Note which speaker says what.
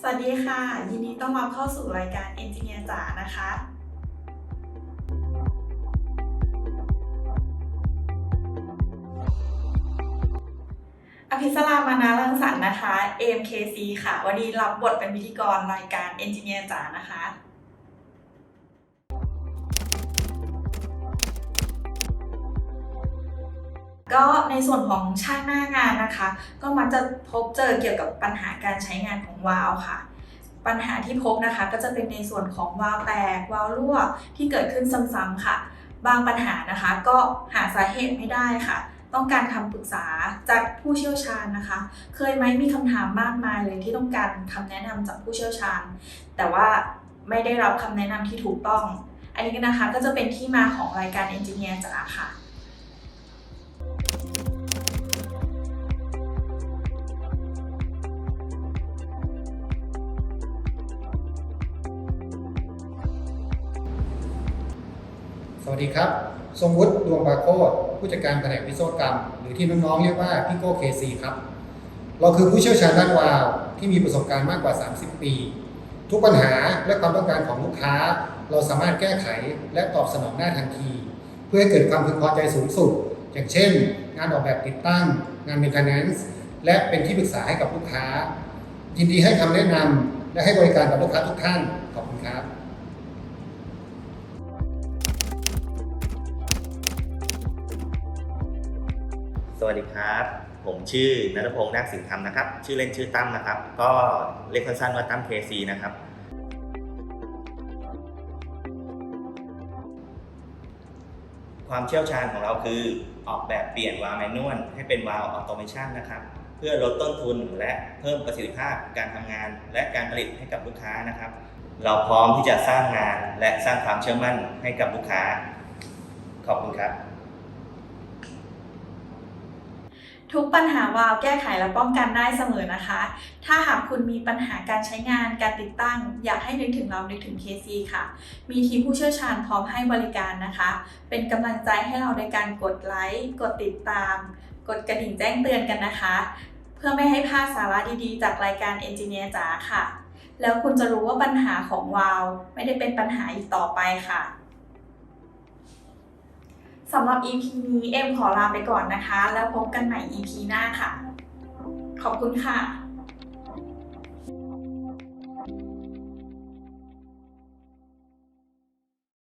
Speaker 1: สวัสดีค่ะ ยินดีต้อนรับเข้าสู่รายการ Engineer จ๋านะคะ อภิสรามานาลังสรรค์นะคะ AMKC ค่ะ วันนี้รับบทเป็นพิธีกรรายการ Engineer จ๋านะคะ ก็ในส่วนของช่างหน้างานนะคะ ก็มักจะพบเจอเกี่ยวกับปัญหาการใช้งานของวาล์วค่ะ ปัญหาที่พบนะคะก็จะเป็นในส่วนของวาล์วแตกวาล์วรั่วที่เกิดขึ้นซ้ำๆค่ะ บางปัญหานะคะ ก็หาสาเหตุไม่ได้ค่ะ ต้องการคำปรึกษาจากผู้เชี่ยวชาญนะคะ เคยไหมมีคำถามมากมายเลยที่ต้องการคำแนะนำจากผู้เชี่ยวชาญ แต่ว่าไม่ได้รับคำแนะนำที่ถูกต้อง อันนี้นะคะก็จะเป็นที่มาของรายการ Engineer จ๋าค่ะ
Speaker 2: สวัสดีครับ ทรงวุฒิดวงบาโคตผู้จัดการแผนกวิศวกรรม หรือที่น้องๆเรียกว่าพี่โก้เคซีครับ เราคือผู้เชี่ยวชาญด้านวาล์วที่มีประสบการณ์มากกว่า 30 ปี ทุกปัญหาและความต้องการของลูกค้า เราสามารถแก้ไขและตอบสนองได้ทันที เพื่อให้เกิดความพึงพอใจสูงสุด อย่างเช่น งานออกแบบติดตั้ง งาน maintenance และเป็นที่ปรึกษาให้กับลูกค้า ยินดีให้คำแนะนำและให้บริการกับลูกค้าทุกท่านขอบคุณครับ
Speaker 3: สวัสดีครับ ผมชื่อนัทพงศ์นาคสินธรรมนะครับ ชื่อเล่นชื่อตั้มนะครับ ก็เรียกสั้นๆว่าตั้มเคซีนะครับ ความเชี่ยวชาญของเราคือออกแบบเปลี่ยนวาล์วแมนนวลให้เป็นวาล์วออโตเมชันนะครับ เพื่อลดต้นทุนและเพิ่มประสิทธิภาพการทำงาน และการผลิตให้กับลูกค้านะครับ เราพร้อมที่จะสร้างงานและสร้างความเชื่อมั่นให้กับลูกค้า ขอบคุณครับ
Speaker 1: ทุกปัญหาวาล์วแก้ไขและป้องกันได้เสมอนะคะ ถ้าหากคุณมีปัญหาการใช้งานการติดตั้ง อยากให้นึกถึงเรานึกถึง KC ค่ะ มีทีมผู้เชี่ยวชาญพร้อมให้บริการนะคะ เป็นกำลังใจให้เราในการกดไลค์กดติดตาม กดกระดิ่งแจ้งเตือนกันนะคะ เพื่อไม่ให้พลาดสาระดีๆ จากรายการ Engineer จ๋าค่ะ แล้วคุณจะรู้ว่าปัญหาของวาล์วไม่ได้เป็นปัญหาอีกต่อไปค่ะ สำหรับ EP นี้เอ็มขอลาไปก่อนนะคะ แล้วพบกันใหม่ EP หน้าค่ะ ขอบคุณค่ะ